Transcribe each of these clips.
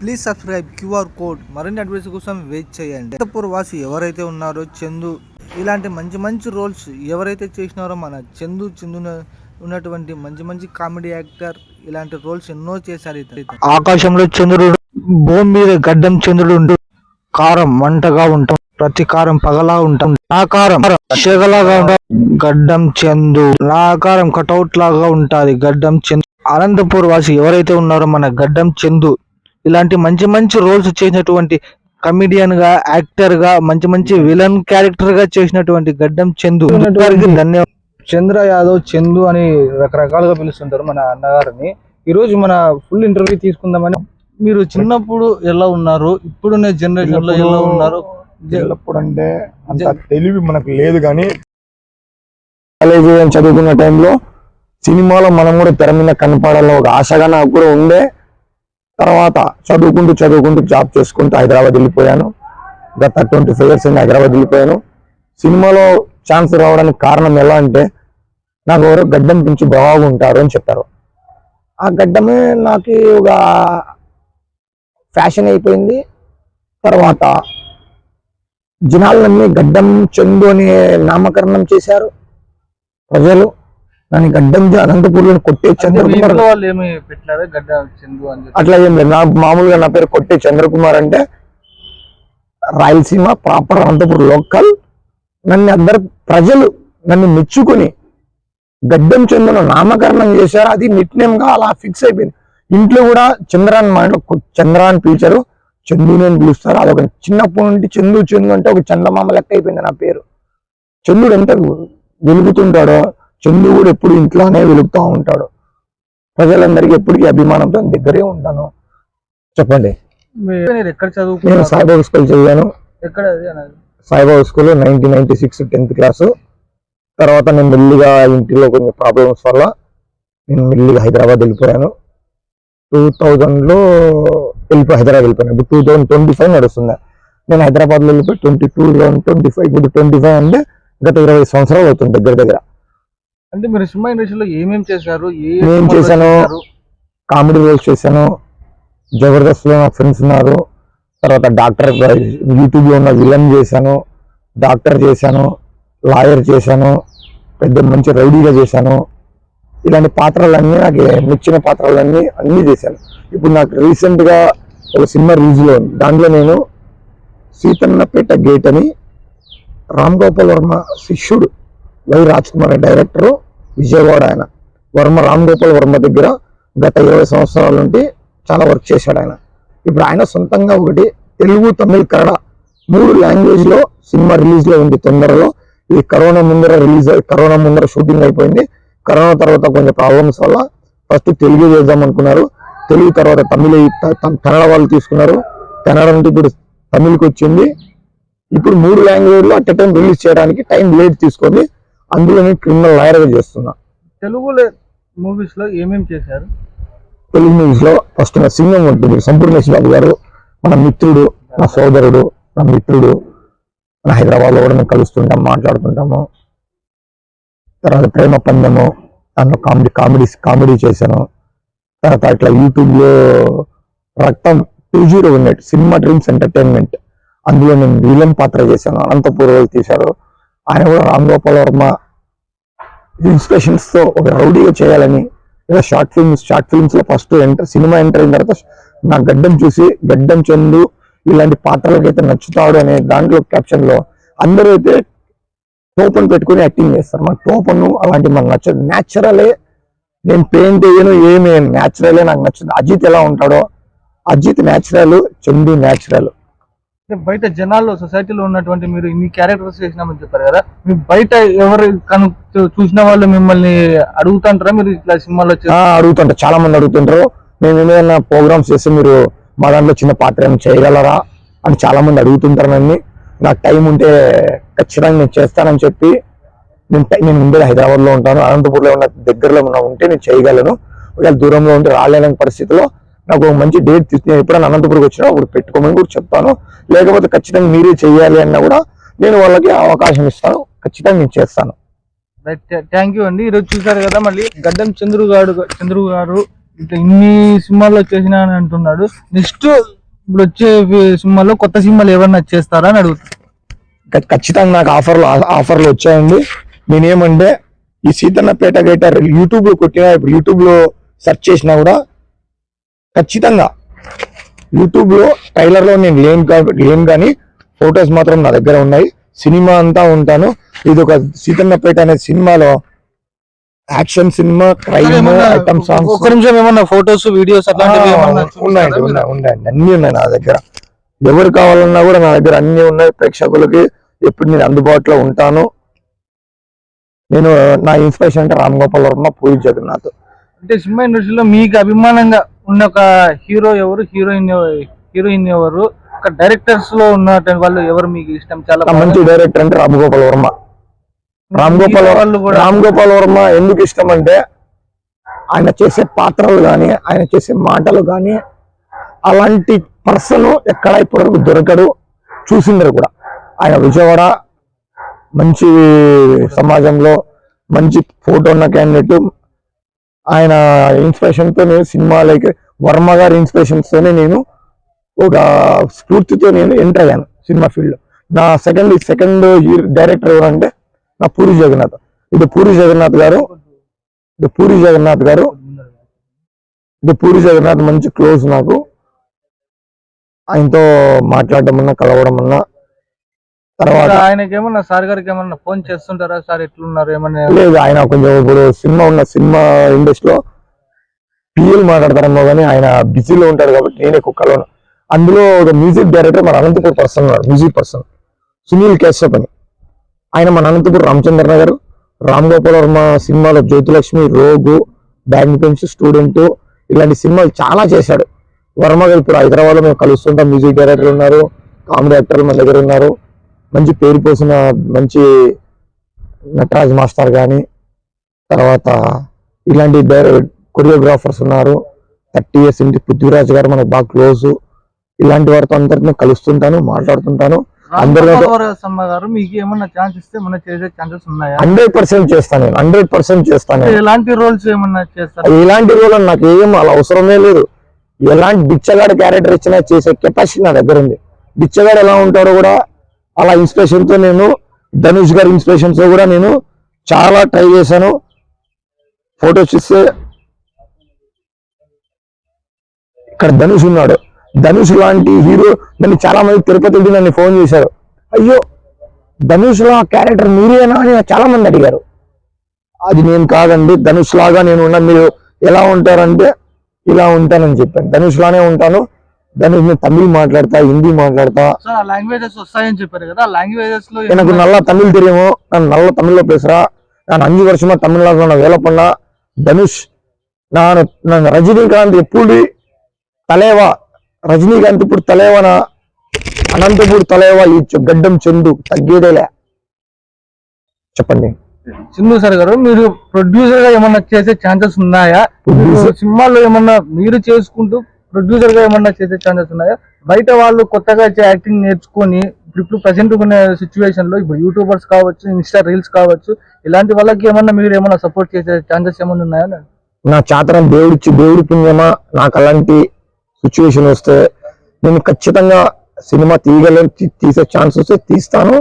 Please subscribe QR code. మరిన్ని advice కోసం wait చేయండి. అనంతపూర్ వాసి ఎవరైతే ఉన్నారో చందు ఇలాంటి మంచి మంచి రోల్స్ ఎవరైతే చేసినారో మన చందు చందున ఉన్నటువంటి మంచి మంచి కామెడీ యాక్టర్ ఇలాంటి రోల్స్ ఎన్నో చేశారు. ఆకాశంలో చంద్రుడు భూమి మీద గడ్డం చంద్రుడు ఉంటూ కారం మంటగా ఉంటాం. ప్రతి కారం పగలా ఉంటాం. నా కారం చెగలాగా ఉంటాం గడ్డం చందు. నా ఆకారం కటౌట్ లాగా ఉంటది. గడ్డం చందు. అనంతపూర్ వాసి ఎవరైతే ఉన్నారో మన గడ్డం చందు. ఇలాంటి మంచి మంచి రోల్స్ చేసినటువంటి కమిడియన్గా యాక్టర్గా మంచి మంచి విలన్ క్యారెక్టర్గా చేసినటువంటి గడ్డం చందు. ధన్యవాదాలు చంద్ర యాదవ్ చందు అని రకరకాలుగా పిలుస్తుంటారు మన అన్నగారిని. ఈ రోజు మన ఫుల్ ఇంటర్వ్యూ తీసుకుందామని మీరు చిన్నప్పుడు ఎలా ఉన్నారు? ఇప్పుడున్న జనరేషన్లో ఎలా ఉన్నారు? అంటే అంత తెలివి మనకు లేదు కానీ కాలేజీ చదువుకున్న టైంలో సినిమాలో మనం కూడా తెర మీద కనపడాలని ఒక ఆశగా నాకు కూడా ఉండే. తర్వాత చదువుకుంటూ చదువుకుంటూ జాబ్ చేసుకుంటూ హైదరాబాద్ వెళ్ళిపోయాను. గత ట్వంటీ ఫైవ్ ఇయర్స్ అయింది హైదరాబాద్ వెళ్ళిపోయాను. సినిమాలో ఛాన్స్ రావడానికి కారణం ఎలా అంటే నాకు ఎవరో గడ్డం పెంచి బాగుంటారు అని చెప్పారు. ఆ గడ్డమే నాకు ఒక ఫ్యాషన్ అయిపోయింది. తర్వాత జనాలన్నీ గడ్డం చందు అని నామకరణం చేశారు. ప్రజలు దాని గడ్డం జ- అనంతపూర్లో కొట్టే చంద్రకుమార్ అట్లా ఏం లేదు. నా మామూలుగా నా పేరు కొట్టే చంద్రకుమార్ అంటే రాయలసీమ ప్రాపర్ అనంతపురం లోకల్. నన్ను అందరు ప్రజలు నన్ను మెచ్చుకొని గడ్డం చందును నామకరణం చేశారు. అది నిట్గా అలా ఫిక్స్ అయిపోయింది. ఇంట్లో కూడా చంద్రాన్ మా ఇంట్లో చంద్ర అని పిలిచారు. చందుని అని పిలుస్తారు. అదొక చిన్నప్పటి నుండి చందు చందు అంటే ఒక చందమామ లెక్క అయిపోయింది నా పేరు. చంద్రుడు ఎంత వెలుగుతుంటాడో చందు కూడా ఎప్పుడు ఇంట్లోనే వెలుగుతూ ఉంటాడు. ప్రజలందరికీ ఎప్పటికీ అభిమానంతో దగ్గరే ఉంటాను. చెప్పండి. నేను సాయిబాబా స్కూల్ చదివాను. ఎక్కడ Saibaba school nineteen ninety six tenth class. తర్వాత నేను మెల్లిగా ఇంటిలో కొన్ని ప్రాబ్లమ్స్ వల్ల నేను మెల్లిగా హైదరాబాద్ వెళ్ళిపోయాను. టూ థౌజండ్లో వెళ్ళిపోయి హైదరాబాద్ వెళ్ళిపోయాను. ఇప్పుడు టూ థౌజండ్ ట్వంటీ ఫైవ్ నడుస్తుంది. నేను హైదరాబాద్లో వెళ్ళిపోయి twenty two thousand twenty five ఇప్పుడు ట్వంటీ ఫైవ్ అంటే గత ఇరవై సంవత్సరాలు అవుతుంది దగ్గర దగ్గర. అంటే మీరు సినిమా ఇండస్ట్రీలో ఏమేమి చేశారు? ఏ చేశాను. కామెడీ రోల్స్ చేశాను. జబర్దస్త్లో నా ఫ్రెండ్స్ ఉన్నారు. తర్వాత డాక్టర్ యూట్యూబ్లో ఉన్న విలన్ చేశాను. డాక్టర్ చేశాను. లాయర్ చేశాను. పెద్ద మంచి రౌడీగా చేశాను. ఇలాంటి పాత్రలన్నీ నాకు నచ్చిన పాత్రలన్నీ అన్నీ చేశాను. ఇప్పుడు నాకు రీసెంట్గా ఒక సినిమా రిలీజ్లో ఉంది. దాంట్లో నేను సీతన్నపేట గేట్ అని రామ్ గోపాల్ వర్మ శిష్యుడు వై రాజ్ కుమార్ డైరెక్టరు విజయవాడ ఆయన. వర్మ రామ్ గోపాల్ వర్మ దగ్గర గత ఇరవై సంవత్సరాల నుండి చాలా వర్క్ చేశాడు ఆయన. ఇప్పుడు ఆయన సొంతంగా ఒకటి తెలుగు తమిళ్ కన్నడ మూడు లాంగ్వేజ్లో సినిమా రిలీజ్లో ఉంది తొందరలో. ఇది కరోనా ముందర రిలీజ్ కరోనా ముందర షూటింగ్ అయిపోయింది. కరోనా తర్వాత కొంచెం ప్రాబ్లమ్స్ వల్ల ఫస్ట్ తెలుగు చేద్దాం అనుకున్నారు. తెలుగు తర్వాత తమిళ కన్నడ వాళ్ళు తీసుకున్నారు. కన్నడ నుండి ఇప్పుడు తమిళకి వచ్చింది. ఇప్పుడు మూడు లాంగ్వేజ్లో అట్ టైం రిలీజ్ చేయడానికి టైం లేట్ తీసుకొని అందులో నేను క్రిమినల్ లాయర్గా చేస్తున్నా. తెలుగులో మూవీస్లో ఏమేమి చేశారు? తెలుగు మూవీస్లో ఫస్ట్ నా సింగం ఉంటుంది సంపూర్ణేష్ బాబు గారు మన మిత్రుడు నా సోదరుడు నా మిత్రుడు మన హైదరాబాద్లో కూడా మేము కలుస్తుంటాం మాట్లాడుతుంటాము. తర్వాత ప్రేమ పందెము దాంట్లో కామెడీ కామెడీ కామెడీ చేశాను. తర్వాత ఇట్లా యూట్యూబ్లో రక్తం టూ జీరో ఉన్నట్టు సినిమా డ్రీమ్స్ ఎంటర్టైన్మెంట్ అందులో నేను విలన్ పాత్ర చేశాను అనంతపూర్ వాళ్ళు తీశారు. ఆయన కూడా రామ్ గోపాల్ వర్మ ఇన్స్పిరేషన్స్తో ఒక రౌడీగా చేయాలని. ఇలా షార్ట్ ఫిల్మ్స్ షార్ట్ ఫిల్మ్స్లో ఫస్ట్ ఎంటర్ సినిమా ఎంటర్ అయిన తర్వాత నా గడ్డం చూసి గడ్డం చందు ఇలాంటి పాత్రలకైతే నచ్చుతాడు అనే దాంట్లో క్యాప్షన్లో అందరూ అయితే టోపన్ పెట్టుకుని యాక్టింగ్ చేస్తారు. మన టోపన్ అలాంటి మనకు నచ్చదు. న్యాచురలే నేను పెయింట్ వేయను ఏమి న్యాచురలే నాకు నచ్చదు అజిత్ ఎలా ఉంటాడో? అజిత్ న్యాచురల్ చందు న్యాచురల్ బయట జనాల్లో సొసైటీలో ఉన్నటువంటి మీరు ఇన్ని క్యారెక్టర్స్ చేసినామని చెప్పారు కదా మీ బయట ఎవరు కను చూసిన వాళ్ళు మిమ్మల్ని అడుగుతుంటారా? మీరు ఇట్లా సినిమాలో అడుగుతుంటారు చాలా మంది అడుగుతుంటారు. మేము ఏమైనా ప్రోగ్రామ్స్ చేస్తే మీరు మా దాంట్లో చిన్న పాత్ర ఏమైనా చేయగలరా అని చాలా మంది అడుగుతుంటారు నన్ను. నాకు టైం ఉంటే ఖచ్చితంగా నేను చేస్తానని చెప్పి నేను టైం నేను ముందే హైదరాబాద్లో ఉంటాను. అనంతపూర్లో ఉన్న దగ్గరలో ఉన్న ఉంటే నేను చేయగలను. ఒకవేళ దూరంలో ఉంటే రాలేని పరిస్థితిలో నాకు ఒక మంచి డేట్ ఎప్పుడైనా అనంతపురం వచ్చినా అప్పుడు పెట్టుకోమని కూడా చెప్తాను. లేకపోతే ఖచ్చితంగా మీరే చేయాలి అన్నా కూడా నేను వాళ్ళకి అవకాశం ఇస్తాను. ఖచ్చితంగా నేను చేస్తాను. థ్యాంక్ యూ అండి. ఈరోజు చూసారు కదా మళ్ళీ గడ్డం చంద్రు గారు చంద్రు గారు ఇట్లా ఇన్ని సినిమాల్లో చేసిన అని అంటున్నాడు. నెక్స్ట్ ఇప్పుడు వచ్చే సినిమాలో కొత్త సినిమాలు ఏమన్నా చేస్తారా అని అడుగుతాను ఖ- ఖచ్చితంగా నాకు ఆఫర్లు ఆఫర్లు వచ్చాయండి. నేనేమంటే ఈ సీతన్నపేట గేట యూట్యూబ్లో కొట్టినా ఇప్పుడు యూట్యూబ్లో సెర్చ్ చేసినా కూడా ఖచ్చితంగా. యూట్యూబ్లో ట్రైలర్లో నేను లేను లేను కానీ ఫొటోస్ మాత్రం నా దగ్గర ఉన్నాయి. సినిమా అంతా ఉంటాను. ఇది ఒక సీతన్నపేట అనే సినిమాలో action cinema crime item songs. ఒక నిమిషం ఏమన్నా ఫొటోస్ వీడియోస్ అట్లాంటివి ఏమన్నా ఉన్నాయండి ఉన్నాయి ఉన్నాయండి అన్ని ఉన్నాయి నా దగ్గర. ఎవరు కావాలన్నా కూడా నా దగ్గర అన్ని ఉన్నాయి. ప్రేక్షకులకి ఎప్పుడు నేను అందుబాటులో ఉంటాను. నేను నా ఇన్స్పిరేషన్ అంటే రామ్ గోపాల్ వర్మ పూరి జగన్నాథ్. అంటే సినిమా ఇండస్ట్రీలో మీకు అభిమానంగా ఉన్న ఒక హీరో ఎవరు? హీరోయిన్ హీరోయిన్ ఎవరు? ఒక డైరెక్టర్స్లో ఉన్నటువంటి వాళ్ళు ఎవరు మీకు ఇష్టం? చాలా మంచి డైరెక్టర్ అంటే రామ్ గోపాల్ వర్మ. రామ్ గోపాల్ రామ్ గోపాల్ వర్మ ఎందుకు ఇష్టం అంటే ఆయన చేసే పాత్రలు కానీ ఆయన చేసే మాటలు కానీ అలాంటి పర్సన్ ఎక్కడ ఇప్పటివరకు దొరకడు. చూసిందరు కూడా. ఆయన విజయవాడ మంచి సమాజంలో మంచి ఫోటో ఉన్న క్యాండిడేట్ ఆయన ఇన్స్పిరేషన్తో నేను సినిమా లైక్ వర్మ గారి ఇన్స్పిరేషన్స్తోనే నేను ఒక స్ఫూర్తితో నేను ఎంటర్ అయ్యాను సినిమా ఫీల్డ్లో నా సెకండ్ సెకండ్ డైరెక్టర్ ఎవరంటే నా పూరి జగన్నాథ్. ఇది పూరి జగన్నాథ్ గారు ఇది పూరి జగన్నాథ్ గారు ఇది పూరి జగన్నాథ్ మంచి క్లోజ్ నాకు. ఆయనతో మాట్లాడడం అన్నా కలవడం అన్నా తర్వాత ఆయనకి ఏమన్నా సార్ గారికి ఏమన్నా ఫోన్ చేస్తుంటారా? సార్ ఎట్లున్నారు ఏమన్నా లేదు ఆయన కొంచెం ఇప్పుడు సినిమా ఉన్న సినిమా ఇండస్ట్రీలో పిఎల్ మాట్లాడతారేమో కానీ ఆయన బిజీలో ఉంటాడు కాబట్టి నేను ఎక్కువ కలవను అందులో ఒక మ్యూజిక్ డైరెక్టర్ మన అనంతపూర్ పర్సన్ ఉన్నాడు మ్యూజిక్ పర్సన్. సునీల్ కేశవ్ అని ఆయన మన అనంతపూర్ రామచంద్ర నగర్ రామ్ గోపాల్ వర్మ సినిమాలో Jyothilakshmi rogue back bench student ఇలాంటి సినిమాలు చాలా చేశాడు. వర్మ గారు ఇప్పుడు హైదరాబాద్లో మేము కలుస్తుంటాం మ్యూజిక్ డైరెక్టర్ ఉన్నారు కామెడీ యాక్టర్లు మన దగ్గర ఉన్నారు. మంచి పేరు పోసిన మంచి నటరాజ్ మాస్టర్ కానీ తర్వాత ఇలాంటి కొరియోగ్రాఫర్స్ ఉన్నారు. థర్టీ ఇయర్స్ ఇంటి పృథ్వీరాజ్ గారు మనకు బాగా క్లోజ్. ఇలాంటి వారితో అందరితో కలుస్తుంటాను మాట్లాడుతుంటాను. హండ్రెడ్ పర్సెంట్ చేస్తాను నేను హండ్రెడ్ పర్సెంట్ చేస్తాను. ఎలాంటి రోల్స్ ఏమన్నా చేస్తారు? అది ఎలాంటి రోల్ నాకు ఏం అలా అవసరమే లేదు. ఎలాంటి బిచ్చగాడు క్యారెక్టర్ ఇచ్చినా చేసే కెపాసిటీ నా దగ్గర ఉంది. బిచ్చగాడు ఎలా ఉంటాడో కూడా అలా ఇన్స్పిరేషన్తో నేను ధనుష్ గారి ఇన్స్పిరేషన్తో కూడా నేను చాలా ట్రై చేశాను. ఫోటోస్ ఇస్తే ఇక్కడ ధనుష్ ఉన్నాడు. ధనుష్ లాంటి హీరో నన్ను చాలా మంది తిరుపతి నన్ను ఫోన్ చేశారు. అయ్యో ధనుష్ లా క్యారెక్టర్ మీరేనా అని చాలా మంది అడిగారు. అది నేను కాదండి ధనుష్ లాగా నేను ఉన్నా మీరు ఎలా ఉంటారంటే ఇలా ఉంటానని చెప్పాను. ధనుష్ లానే ఉంటాను. ధనుష్ నేను తమిళ్ మాట్లాడతా హిందీ మాట్లాడతా సార్ ఆ లాంగ్వేజెస్ వస్తాయని చెప్పారు కదా ఆ లాంగ్వేజెస్ లో எனக்கு நல்லா தமிழ் தெரியும் நான் நல்ல தமிழ்ல பேசுறேன் நான் அஞ்சு வருஷமா தமிழ்நாட்டில் நான் வேலை பண்ணா தனுஷ் நான் நான் ரஜினிகாந்த் எப்படி தலைவா రజనీకాంత్ ఇప్పుడు తలేవన అనంతపూర్ తలేవా ఈ చె- గడ్డం చెందు తగ్గేదేలే చెప్పండి సింధు సార్ గారు మీరు ప్రొడ్యూసర్ గా ఏమన్నా చేసే ఛాన్సెస్ ఉన్నాయా Producer- మీరు సినిమాల్లో ఏమన్నా మీరు చేసుకుంటూ ప్రొడ్యూసర్గా ఏమన్నా చేసే ఛాన్సెస్ ఉన్నాయా? బయట వాళ్ళు కొత్తగా యాక్టింగ్ నేర్చుకొని ఇప్పుడు ప్రజెంట్ ఉన్న సిచ్యువేషన్లో ఇప్పుడు యూట్యూబర్స్ కావచ్చు ఇన్స్టా రీల్స్ కావచ్చు ఇలాంటి వాళ్ళకి ఏమన్నా మీరు ఏమన్నా సపోర్ట్ చేసే ఛాన్సెస్ ఏమన్నా ఉన్నాయా? నా చాతరం దేవుడిచ్చి దేవుడి పుణ్యమా? నాకు అలాంటి సిచ్యువేషన్ వస్తే నేను ఖచ్చితంగా సినిమా తీయగలను తీసే ఛాన్స్ వస్తే తీస్తాను.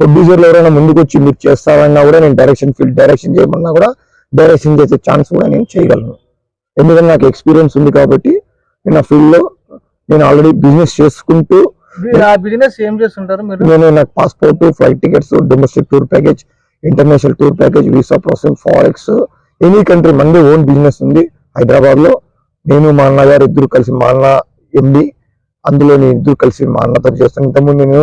ప్రొడ్యూసర్లు ఎవరైనా ముందుకు వచ్చి మీరు చేస్తారన్నా కూడా నేను డైరెక్షన్ ఫీల్డ్ డైరెక్షన్ చేయమన్నా కూడా డైరెక్షన్ చేసే ఛాన్స్ కూడా నేను చేయగలను. ఎందుకంటే నాకు ఎక్స్పీరియన్స్ ఉంది కాబట్టి నేను ఆ ఫీల్డ్లో నేను ఆల్రెడీ బిజినెస్ చేసుకుంటూ మీరు ఆ బిజినెస్ ఏం చేస్తుంటారు మీరు? నేను నాకు passport flight tickets domestic tour package international tour package visa processing forex any country మంది ఓన్ బిజినెస్ ఉంది. హైదరాబాద్లో నేను మా అన్నగారు ఇద్దరు కలిసి మా అన్న ఎండి అందులో నేను ఇద్దరు కలిసి మా అన్నతో చేస్తాను. ఇంతకుముందు నేను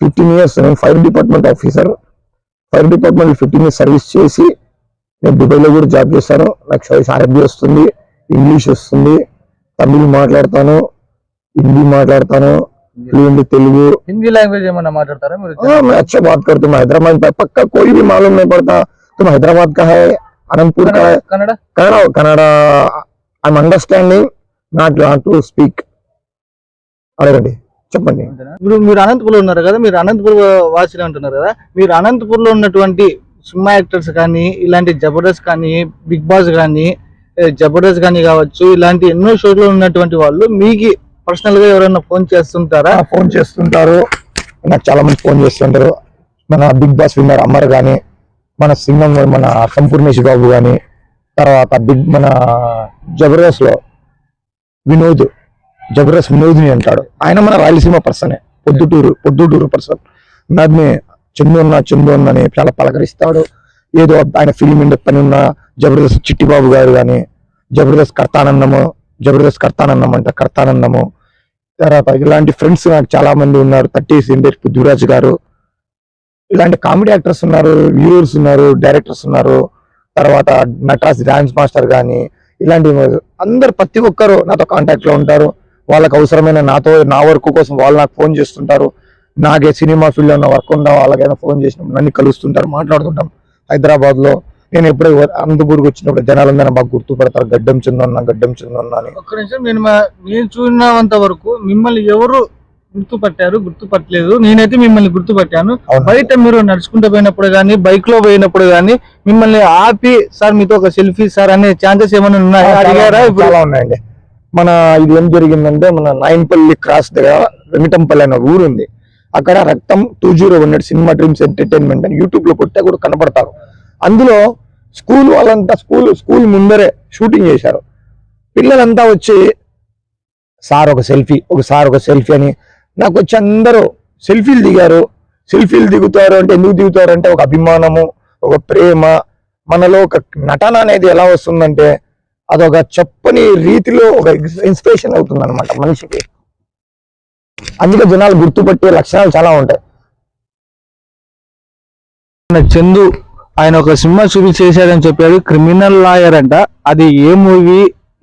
ఫిఫ్టీన్ ఇయర్స్ నేను fire department officer fire department fifteen years service చేసి నేను దుబాయ్లో కూడా జాబ్ చేస్తాను నాకు అరబీ వస్తుంది ఇంగ్లీష్ వస్తుంది. తమిళ్ మాట్లాడతాను హిందీ మాట్లాడతాను ఫ్లూయెంట్ తెలుగు హిందీ లాంగ్వేజ్ ఏమన్నా మాట్లాడతారా మీరు हाँ मैं अच्छा बात करता हूँ हैदराबाद में पक्का कोई भी मालूम नहीं पड़ता तुम हैदराबाद का है अनंतपुर का है Kannada Kannada Kannada I am understanding not not to speak అడగండి చెప్పండి ఇప్పుడు మీరు అనంతపూర్ ఉన్నారు కదా మీరు అనంతపూర్ వాసిని అంటున్నారు కదా మీరు అనంతపూర్ లో ఉన్నటువంటి సినిమా యాక్టర్స్ కానీ ఇలాంటి జబర్దస్త్ కానీ బిగ్ బాస్ కానీ ఏ, జబర్దస్త్ కానీ కావచ్చు ఇలాంటి ఎన్నో షోలో ఉన్నటువంటి వాళ్ళు మీకు పర్సనల్గా ఎవరైనా ఫోన్ చేస్తుంటారా? ఫోన్ చేస్తుంటారు. నాకు చాలా మంది ఫోన్ చేస్తుంటారు. మన బిగ్ బాస్ విన్నర్ అమ్మర్ కానీ మన సింగం మన సంపూర్ణేష్ బాబు కానీ తర్వాత బిగ్ మన జబర్దస్త్లో వినోద్ జబర్దస్త్ వినోద్ని అంటాడు. ఆయన మన రాయలసీమ పర్సనే పొద్దుటూరు పొద్దుటూరు పర్సన్. నాదిని చందు అన్న చందు అని చాలా పలకరిస్తాడు. ఏదో ఆయన ఫిలిం ఇండస్ట్రీ పని ఉన్న జబర్దస్త్ చిట్టిబాబు గారు కానీ జబర్దస్త్ కర్తానందము జబర్దస్త్ కర్తానందం అంట కర్తానందము. తర్వాత ఇలాంటి ఫ్రెండ్స్ నాకు చాలా మంది ఉన్నారు థర్టీ ఇండెక్స్ పృథ్వీరాజ్ గారు. ఇలాంటి కామెడీ యాక్టర్స్ ఉన్నారు వ్యూవర్స్ ఉన్నారు డైరెక్టర్స్ ఉన్నారు. తర్వాత నటరాజ్ డాన్స్ మాస్టర్ కానీ ఇలాంటి అందరు ప్రతి ఒక్కరు నాతో కాంటాక్ట్లో ఉంటారు. వాళ్ళకి అవసరమైన నాతో నా వర్క్ కోసం వాళ్ళు నాకు ఫోన్ చేస్తుంటారు. నాకే సినిమా ఫీల్డ్లో ఉన్న వర్క్ ఉందా వాళ్ళకైనా ఫోన్ చేసినాం నన్ను కలుస్తుంటారు మాట్లాడుతుంటాం. హైదరాబాద్లో నేను ఎప్పుడో అనంతపూర్కి వచ్చినప్పుడు జనాలందరూ బాగా గుర్తుపడతారు గడ్డం చందన్న గడ్డం చందన్న అని. ఒక్క నిమిషం నేను చూసినంత వరకు మిమ్మల్ని ఎవరు గుర్తుపట్టారు గుర్తుపట్టలేదు. నేనైతే మిమ్మల్ని గుర్తుపట్టాను. బయట మీరు నడుచుకుంటూ పోయినప్పుడు కానీ బైక్లో పోయినప్పుడు కానీ మిమ్మల్ని ఆపి సార్ మీతో ఒక సెల్ఫీ సార్ అనే ఛాన్సెస్ ఏమైనా ఉన్నాయా? అడిగారా ఇప్పుడు? ఉన్నాయండి. మన ఇది ఏం జరిగిందంటే మన నాయన్పల్లి క్రాస్ దగ్గర వెంకటంపల్లి అనే ఊరు ఉంది. అక్కడ రక్తం two zero one cinema dreams entertainment అని యూట్యూబ్లో కొట్టే కూడా కనపడతారు. అందులో స్కూల్ వాళ్ళంతా స్కూల్ స్కూల్ ముందరే షూటింగ్ చేశారు. పిల్లలంతా వచ్చి సార్ ఒక సెల్ఫీ ఒక సార్ ఒక సెల్ఫీ అని నాకు వచ్చి అందరూ సెల్ఫీలు దిగారు. సెల్ఫీలు దిగుతారు అంటే ఎందుకు దిగుతారు అంటే ఒక అభిమానము ఒక ప్రేమ. మనలో ఒక నటన అనేది ఎలా వస్తుందంటే అదొక చెప్పని రీతిలో ఒక ఇన్స్పిరేషన్ అవుతుంది అనమాట మనిషికి. అందుకే జనాలు గుర్తుపట్టే లక్షణాలు చాలా ఉంటాయి. మన చందు ఆయన ఒక సినిమా చూపించి చేశాడని చెప్పాడు. క్రిమినల్ లాయర్ అంట. అది ఏ మూవీ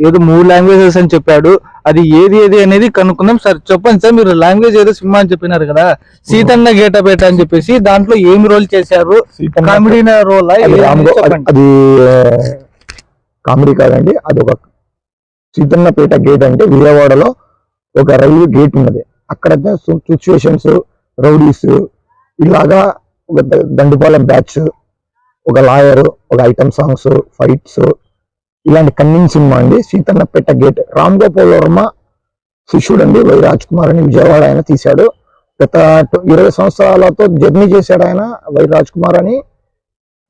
ఏదో మూడు లాంగ్వేజెస్ అని చెప్పాడు. అది ఏది ఏది అనేది కనుక్కుందాం. సార్ చెప్పండి సార్ మీరు లాంగ్వేజ్ ఏదో సినిమా అని చెప్పినారు కదా. సీతన్న గేటపేట అని చెప్పేసి దాంట్లో ఏం రోల్ చేశారు? Comedy role? అది కామెడీ కాదండి. అది ఒక సీతన్నపేట గేట్ అంటే విజయవాడలో ఒక రైల్వే గేట్ ఉన్నది. అక్కడ సిచ్యువేషన్స్ రౌడీస్ ఇలాగా ఒక దండుపాలెం బ్యాచ్ ఒక లాయర్ ఒక ఐటమ్ సాంగ్స్ ఫైట్స్ ఇలాంటి కన్నింగ్ సినిమా అండి. సీతన్నపేట గేట్. రామ్ గోపాల్ వర్మ శిష్యుడు అండి వై రాజ్ కుమార్ అని విజయవాడ ఆయన తీశాడు. గత ఇరవై సంవత్సరాలతో జర్నీ చేశాడు ఆయన వై రాజ్ కుమార్ అని.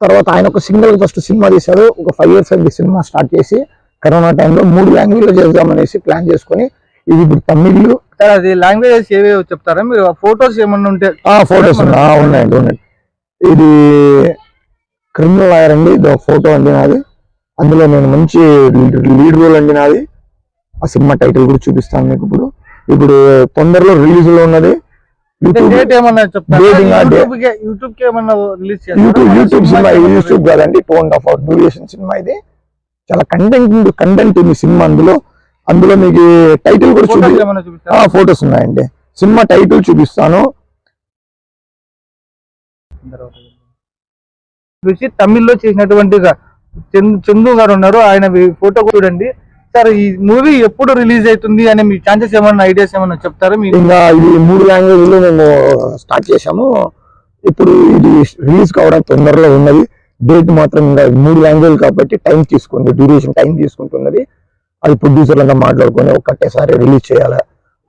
తర్వాత ఆయన ఒక సింగిల్ ఫస్ట్ సినిమా తీశాడు. ఒక ఫైవ్ ఇయర్స్ అయింది సినిమా స్టార్ట్ చేసి. కరోనా టైంలో మూడు లాంగ్వేజ్లో చేద్దామనేసి ప్లాన్ చేసుకొని ఇది ఇప్పుడు తమిళ్. అది లాంగ్వేజెస్ ఏవేవో చెప్తారా? మీరు ఫోటోస్ ఏమన్నా ఉంటే ఆ ఫోటోస్ ఉన్నాయండి ఉన్నాయండి. ఇది క్రిమినల్ లాయర్ అండి. ఇది ఫోటో అండి నాది. అందులో నేను మంచి లీడ్ రోల్ అండి నాది. ఆ సినిమా టైటిల్ కూడా చూపిస్తాను మీకు ఇప్పుడు. ఇప్పుడు తొందరలో రిలీజ్లో ఉన్నది యూట్యూబ్ సినిమా యూట్యూబ్ కాదండి. Two and half hour duration cinema ఇది. చాలా కంటెంట్ కంటెంట్ ఉంది సినిమా అందులో. అందులో మీకు టైటిల్ కూడా చూపి ఏమన్నా చూపిస్తారా? ఫొటోస్ ఉన్నాయండి. సినిమా టైటిల్ చూపిస్తాను. చూసి తమిళ్ళో చేసినటువంటి చందు- గారు ఉన్నారు. ఆయన ఫోటో చూడండి. సార్ ఈ మూవీ ఎప్పుడు రిలీజ్ అవుతుంది అనే మీ ఛాన్సెస్ ఏమన్నా ఐడియాస్ ఏమన్నా చెప్తారా మీరు? ఇంకా ఇది మూడు లాంగ్వేజ్లో మేము స్టార్ట్ చేసాము ఇప్పుడు ఇది రిలీజ్ కావడం తొందరలో ఉన్నది. డేట్ మాత్రం ఇంకా మూడు లాంగ్వేజ్ కాబట్టి టైం తీసుకుంది డ్యూరేషన్ టైం తీసుకుంటున్నది అది ప్రొడ్యూసర్లంతా మాట్లాడుకొని ఒక్కటేసారి రిలీజ్ చేయాలి?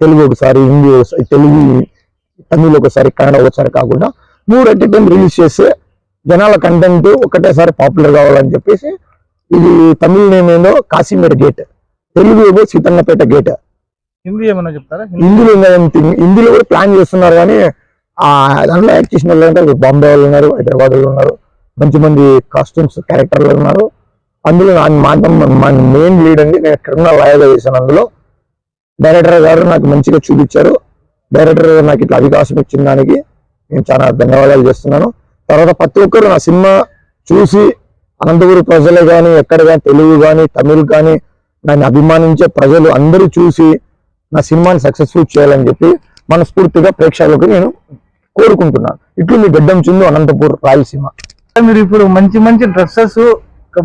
తెలుగు ఒకసారి హిందీ ఒకసారి తెలుగు తమిళ్ ఒకసారి కన్నడ ఒకసారి కాకుండా మూడు అట్ టైం రిలీజ్ చేస్తే జనాల కంటెంట్ ఒకటేసారి పాపులర్ కావాలని చెప్పేసి ఇది తమిళ్ నేమ్ ఏందో కాశీమేర గేట్ తెలుగు ఏదో సీతన్నపేట గేట్ హిందీ ఏమన్నా చెప్తారా? హిందీ. హిందీలో హిందీలో కూడా ప్లాన్ చేస్తున్నారు కానీ దాంట్లో యాక్ట్ చేసిన వాళ్ళు అంటే బాంబే వాళ్ళు ఉన్నారు హైదరాబాద్ వాళ్ళు ఉన్నారు. మంచి మంది కాస్ట్యూమ్స్ క్యారెక్టర్లు ఉన్నారు. అందులో నా మాత్రం మెయిన్ లీడ్ అండి. నేను క్రిమినల్ లాయర్గా చేశాను అందులో. డైరెక్టర్ గారు నాకు మంచిగా చూపించారు. డైరెక్టర్ గారు నాకు ఇట్లా అవకాశం ఇచ్చిన దానికి నేను చాలా ధన్యవాదాలు చేస్తున్నాను. తర్వాత ప్రతి ఒక్కరు నా సినిమా చూసి అనంతపురం ప్రజలే కానీ ఎక్కడ కానీ తెలుగు కానీ తమిళ్ కానీ నన్ను అభిమానించే ప్రజలు అందరూ చూసి నా సినిమాని సక్సెస్ఫుల్ చేయాలని చెప్పి మనస్ఫూర్తిగా ప్రేక్షకులకు నేను కోరుకుంటున్నాను. ఇట్లు మీ గడ్డం చిందు అనంతపూర్ రాయలసీమ. మీరు ఇప్పుడు మంచి మంచి డ్రెస్సెస్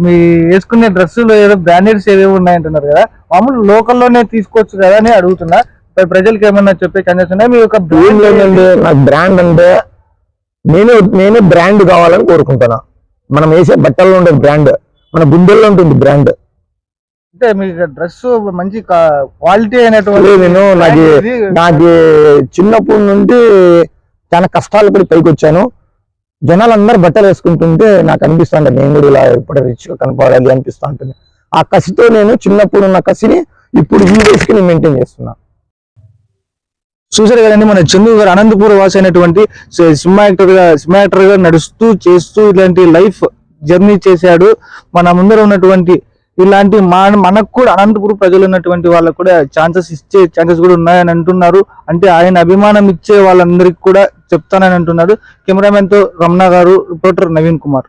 మీ వేసుకునే డ్రెస్సులు ఏదో బ్రాండెడ్స్ ఏవేవి ఉన్నాయంటున్నారు కదా మామూలు లోకల్లోనే తీసుకోవచ్చు కదా అని అడుగుతున్నా. ప్రజలకు ఏమన్నా చెప్పే ఛాన్సెస్ ఉన్నాయి? మీ యొక్క లేదండి నాకు బ్రాండ్ అంటే నేనే నేనే బ్రాండ్ కావాలని కోరుకుంటున్నా. మనం వేసే బట్టల్లో ఉండే బ్రాండ్ మన గుండెల్లో ఉంటుంది బ్రాండ్ అంటే మీకు డ్రెస్ మంచి క్వాలిటీ అయినటువంటి నేను నాకు నాకు చిన్నప్పటి నుండి చాలా కష్టాలు పడి పైకి వచ్చాను. జనాలు అందరు బట్టలు వేసుకుంటుంటే నాకు అనిపిస్తుంది నేను కూడా ఇలా ఇప్పుడు రిచ్గా కనపడాలి అనిపిస్తూ ఉంటుంది. ఆ కసితో నేను చిన్నప్పుడు ఉన్న కసిని ఇప్పుడు ఈ వయసుకి నేను మెయింటైన్ చేస్తున్నా. చూసారు కదండి మన చందు గారు అనంతపూర్ వాసి అయినటువంటి సినిమా యాక్టర్గా సినిమా యాక్టర్గా నడుస్తూ చేస్తూ ఇలాంటి లైఫ్ జర్నీ చేశాడు. మన ముందర ఉన్నటువంటి ఇలాంటి మన మనకు కూడా అనంతపురం ప్రజలు ఉన్నటువంటి వాళ్ళకు కూడా ఛాన్సెస్ ఇచ్చే ఛాన్సెస్ కూడా ఉన్నాయని అంటున్నారు. అంటే ఆయన అభిమానం ఇచ్చే వాళ్ళందరికీ కూడా చెప్తానని అంటున్నారు కెమెరామెన్తో రమణ గారు రిపోర్టర్ నవీన్ కుమార్.